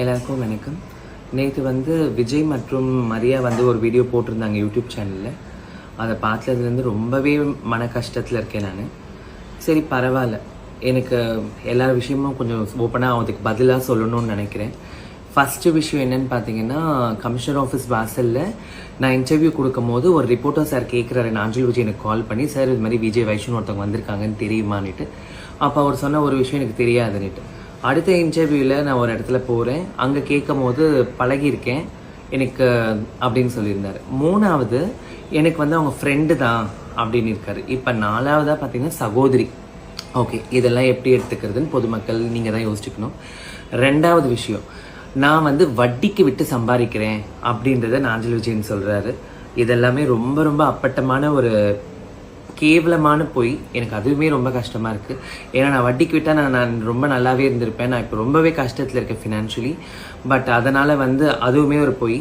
எல்லாருக்கும் வணக்கம். நேற்று வந்து விஜய் மற்றும் மரியா வந்து ஒரு வீடியோ போட்டிருந்தாங்க யூடியூப் சேனலில் அதை பார்த்ததுலேருந்து ரொம்பவே மன கஷ்டத்தில் இருக்கேன் நான். சரி பரவாயில்ல. எனக்கு எல்லா விஷயமும் கொஞ்சம் ஓப்பனாக அதுக்கு பதிலாக சொல்லணும்னு நினைக்கிறேன். ஃபஸ்ட்டு விஷயம் என்னன்னு பார்த்தீங்கன்னா கமிஷனர் ஆஃபீஸ் வாசலில் நான் இன்டர்வியூ கொடுக்கும் போது ஒரு ரிப்போர்ட்டர் சார் கேட்குறாரு நாஞ்சல் விஜய் எனக்கு கால் பண்ணி சார் இது மாதிரி விஜய் வைஷ்ணு ஒருத்தவங்க வந்திருக்காங்கன்னு தெரியுமான்னுட்டு. அப்போ அவர் சொன்ன ஒரு விஷயம் எனக்கு தெரியாதுன்னுட்டு. அடுத்த இன்டர்வியூவில் நான் ஒரு இடத்துல போகிறேன் அங்கே கேட்கும் போது பழகியிருக்கேன். எனக்கு அப்படின்னு சொல்லியிருந்தார். மூணாவது எனக்கு வந்து அவங்க ஃப்ரெண்டு தான் அப்படின்னு இருக்காரு. இப்போ நாலாவதாக பார்த்தீங்கன்னா சகோதரி. ஓகே இதெல்லாம் எப்படி எடுத்துக்கிறதுன்னு பொதுமக்கள் நீங்கள் தான் யோசிச்சுக்கணும். ரெண்டாவது விஷயம் நான் வந்து வட்டிக்கு விட்டு சம்பாதிக்கிறேன் அப்படின்றத நாஞ்சல் விஜயன் சொல்கிறாரு இதெல்லாமே ரொம்ப ரொம்ப அப்பட்டமான ஒரு கேவலமான பொய் எனக்கு அதுவுமே ரொம்ப கஷ்டமாக இருக்குது ஏன்னா நான் வட்டிக்கு விட்டால் நான் நான் ரொம்ப நல்லாவே இருந்திருப்பேன். நான் இப்போ ரொம்பவே கஷ்டத்தில் இருக்கேன் ஃபினான்ஷியலி பட் அதனால் வந்து அதுவுமே ஒரு பொய்